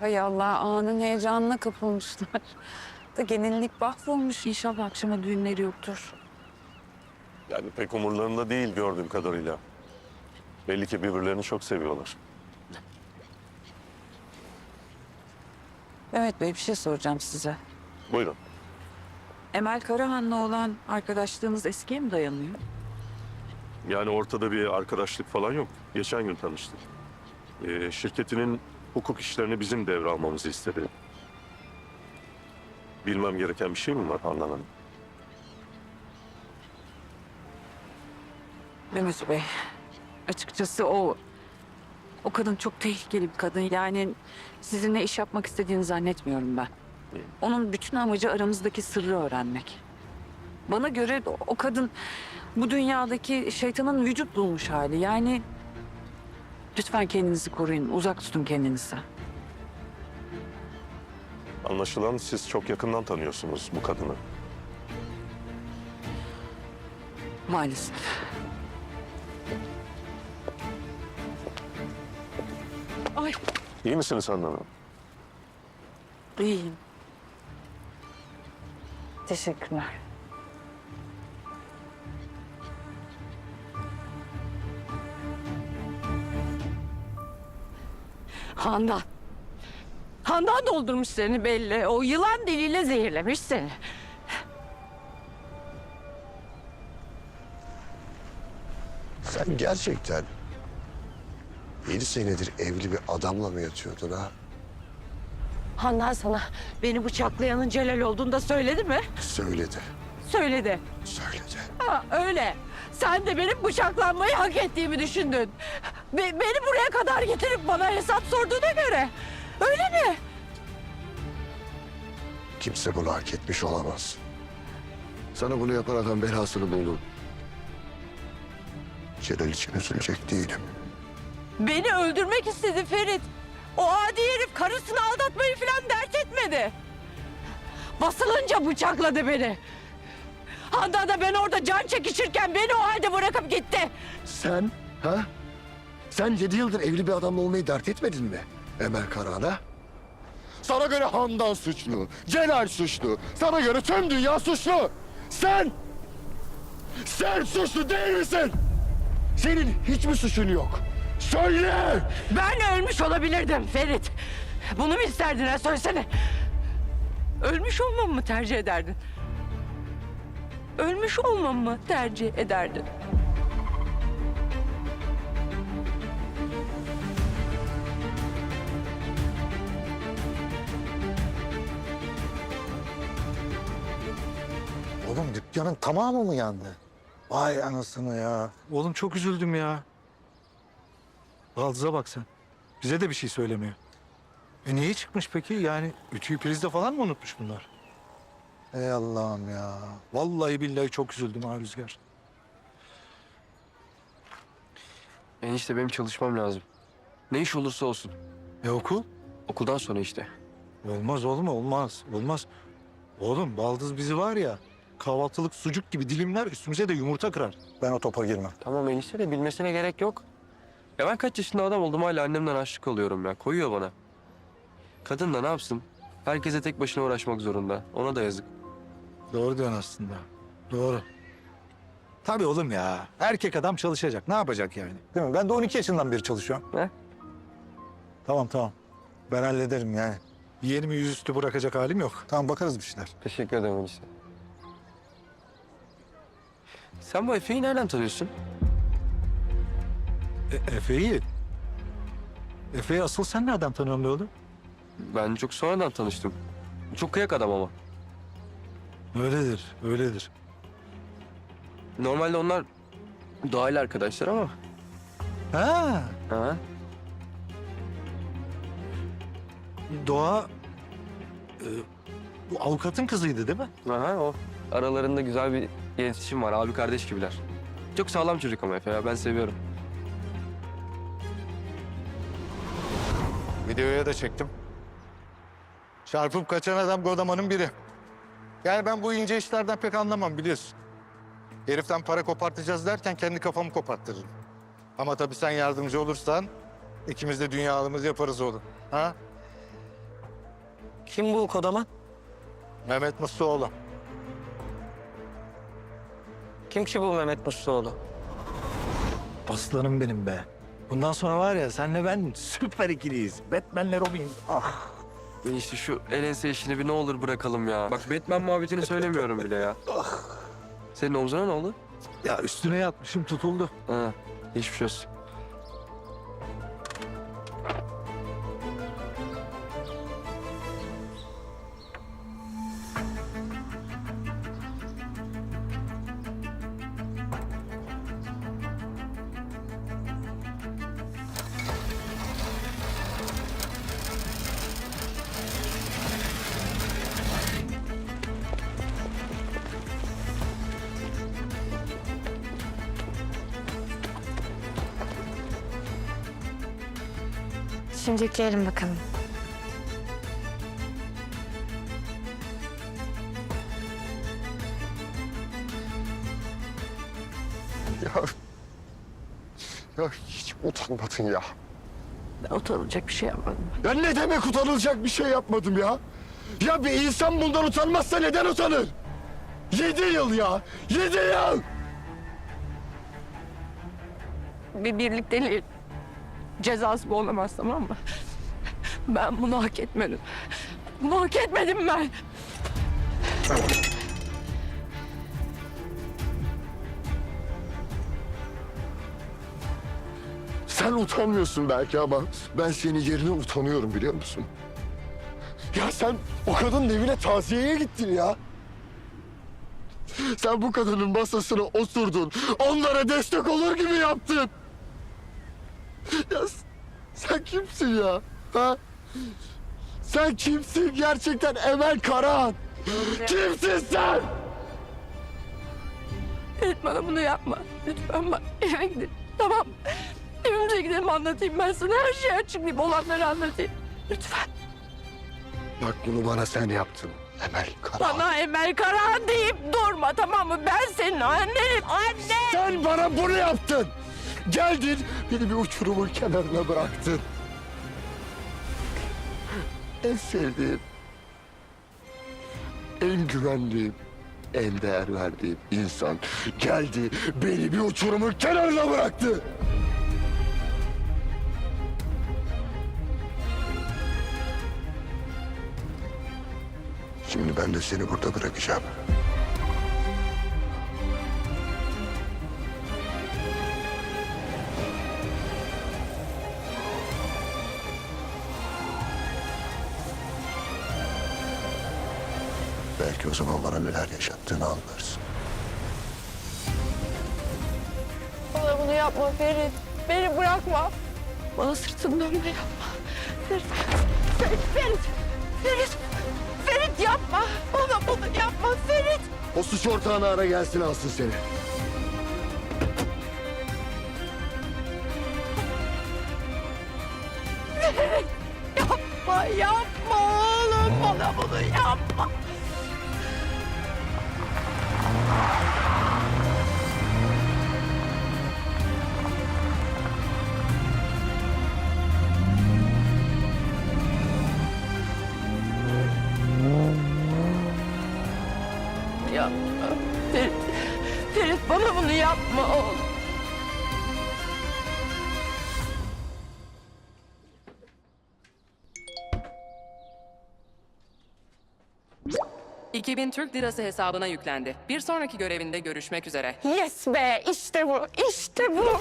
Hay Allah anın heyecanına kapılmışlar. Da gelinlik mahvolmuş inşallah akşama düğünleri yoktur. Yani pek umurlarında değil gördüğüm kadarıyla. Belli ki birbirlerini çok seviyorlar. Evet Bey bir şey soracağım size. Buyurun. Emel Karahan'la olan arkadaşlığınız eskiye mi dayanıyor? Yani ortada bir arkadaşlık falan yok. Geçen gün tanıştık. Ee, şirketinin hukuk işlerini bizim devralmamızı istedi. Bilmem gereken bir şey mi var Handan Hanım? Bey, açıkçası o o kadın çok tehlikeli bir kadın. Yani sizinle iş yapmak istediğini zannetmiyorum ben. Onun bütün amacı aramızdaki sırrı öğrenmek. Bana göre o kadın bu dünyadaki şeytanın vücut bulmuş hali. Yani lütfen kendinizi koruyun, uzak tutun kendinizi. Anlaşılan siz çok yakından tanıyorsunuz bu kadını. Maalesef. Ay İyi misiniz Handan Hanım? iyiyim. Teşekkürler. Handan. Handan doldurmuş seni belli. O yılan diliyle zehirlemiş seni. Sen gerçekten 7 senedir evli bir adamla mı yatıyordun ha? Handan sana beni bıçaklayanın Celal olduğunu da söyledi mi? Söyledi, Söyledi. söyledi. Ha, öyle. Sen de benim bıçaklanmayı hak ettiğimi düşündün. Be- beni buraya kadar getirip bana hesap sorduğuna göre. Öyle mi? Kimse bunu hak etmiş olamaz. Sana bunu yapan adam belasını buldu. Celal için üzülecek değilim. Beni öldürmek istedi Ferit. O adi herif karısını aldatmayı falan dert etmedi. Basılınca bıçakladı beni. Handan da ben orada can çekişirken beni o halde bırakıp gitti. Sen, ha? Sen yedi yıldır evli bir adamla olmayı dert etmedin mi? Emel Karahan'a? Sana göre Handan suçlu, Celal suçlu, sana göre tüm dünya suçlu. Sen, sen suçlu değil misin? Senin hiç mi suçun yok? Söyle! Ben ölmüş olabilirdim Ferit. Bunu mu isterdin ha söylesene. Ölmüş olmamı mı tercih ederdin? Ölmüş olmamı mı tercih ederdin? Dükkanın tamamı mı yandı? Vay anasını ya. Oğlum çok üzüldüm ya. Baldız'a bak sen. Bize de bir şey söylemiyor. E niye çıkmış peki? Yani ütüyü prizde falan mı unutmuş bunlar? Ey Allah'ım ya. Vallahi billahi çok üzüldüm ha Rüzgar. Enişte benim çalışmam lazım. Ne iş olursa olsun. E okul? Okuldan sonra işte. Olmaz oğlum olmaz. Olmaz. Oğlum Baldız bizi var ya kahvaltılık sucuk gibi dilimler üstümüze de yumurta kırar. Ben o topa girmem. Tamam enişte de bilmesine gerek yok. Ya ben kaç yaşında adam oldum hala annemden aşık oluyorum ya. Koyuyor bana. Kadın da ne yapsın? Herkese tek başına uğraşmak zorunda. Ona da yazık. Doğru diyorsun aslında. Doğru. Tabii oğlum ya. Erkek adam çalışacak. Ne yapacak yani? Değil mi? Ben de 12 yaşından beri çalışıyorum. He? Tamam tamam. Ben hallederim yani. Yeğenimi yüzüstü bırakacak halim yok. Tamam bakarız bir şeyler. Teşekkür ederim enişte. Sen bu Efe'yi nereden tanıyorsun? E, Efe'yi? Efe'yi asıl sen nereden tanıyorsun be oğlum? Ben çok sonradan tanıştım. Çok kıyak adam ama. Öyledir, öyledir. Normalde onlar doğayla arkadaşlar ama. Ha, Ha? Doğa... e, bu avukatın kızıydı değil mi? Aha o. Aralarında güzel bir iletişim var. Abi kardeş gibiler. Çok sağlam çocuk ama Efe ya. Ben seviyorum. Videoya da çektim. Çarpıp kaçan adam Godaman'ın biri. Yani ben bu ince işlerden pek anlamam biliyorsun. Heriften para kopartacağız derken kendi kafamı koparttırırım. Ama tabii sen yardımcı olursan ikimiz de dünya alımız yaparız oğlum. Ha? Kim bu kodaman? Mehmet Musluoğlu. Kim ki bu Mehmet Musluoğlu? Aslanım benim be. Bundan sonra var ya senle ben süper ikiliyiz. Batman'le Robin. Ah. İşte şu el ense işini bir ne olur bırakalım ya. Bak Batman muhabbetini söylemiyorum bile ya. Senin omzuna ne oldu? Ya üstüne yatmışım tutuldu. Ha, geçmiş olsun. Şimdi yükleyelim bakalım. Ya, ya hiç utanmadın ya. Ben utanılacak bir şey yapmadım. Ya ne demek utanılacak bir şey yapmadım ya? Ya bir insan bundan utanmazsa neden utanır? Yedi yıl ya! Yedi yıl! Bir birlikteliğin cezası bu olamaz tamam mı? Ben bunu hak etmedim. Bunu hak etmedim ben. Sen utanmıyorsun belki ama ben senin yerine utanıyorum biliyor musun? Ya sen o kadının evine taziyeye gittin ya. Sen bu kadının masasına oturdun. Onlara destek olur gibi yaptın. Ya sen kimsin ya? Ha? Sen kimsin gerçekten Emel Karahan? Kimsin sen? Ferit bana bunu yapma. Lütfen bak eve gidelim. Tamam. Evimize gidelim anlatayım ben sana her şeyi açıklayayım. Olanları anlatayım. Lütfen. Bak bunu bana sen yaptın. Emel Karahan. Bana Emel Karahan deyip durma tamam mı? Ben senin annenim. Anne. Sen bana bunu yaptın. Geldin, beni bir uçurumun kenarına bıraktın. En sevdiğim, en güvendiğim, en değer verdiğim insan geldi, beni bir uçurumun kenarına bıraktı. Şimdi ben de seni burada bırakacağım. Belki o zaman bana neler yaşattığını anlarsın. Bana bunu yapma Ferit. Beni bırakma. Bana sırtını dönme yapma. Ferit. Ferit. Ferit. Ferit. Ferit yapma. Bana bunu yapma Ferit. O suç ortağını ara gelsin alsın seni. Yapma yapma oğlum. Bana bunu. Yapma. Yapma oğlum. ...2000 Türk Lirası hesabına yüklendi. Bir sonraki görevinde görüşmek üzere. Yes be işte bu. işte bu.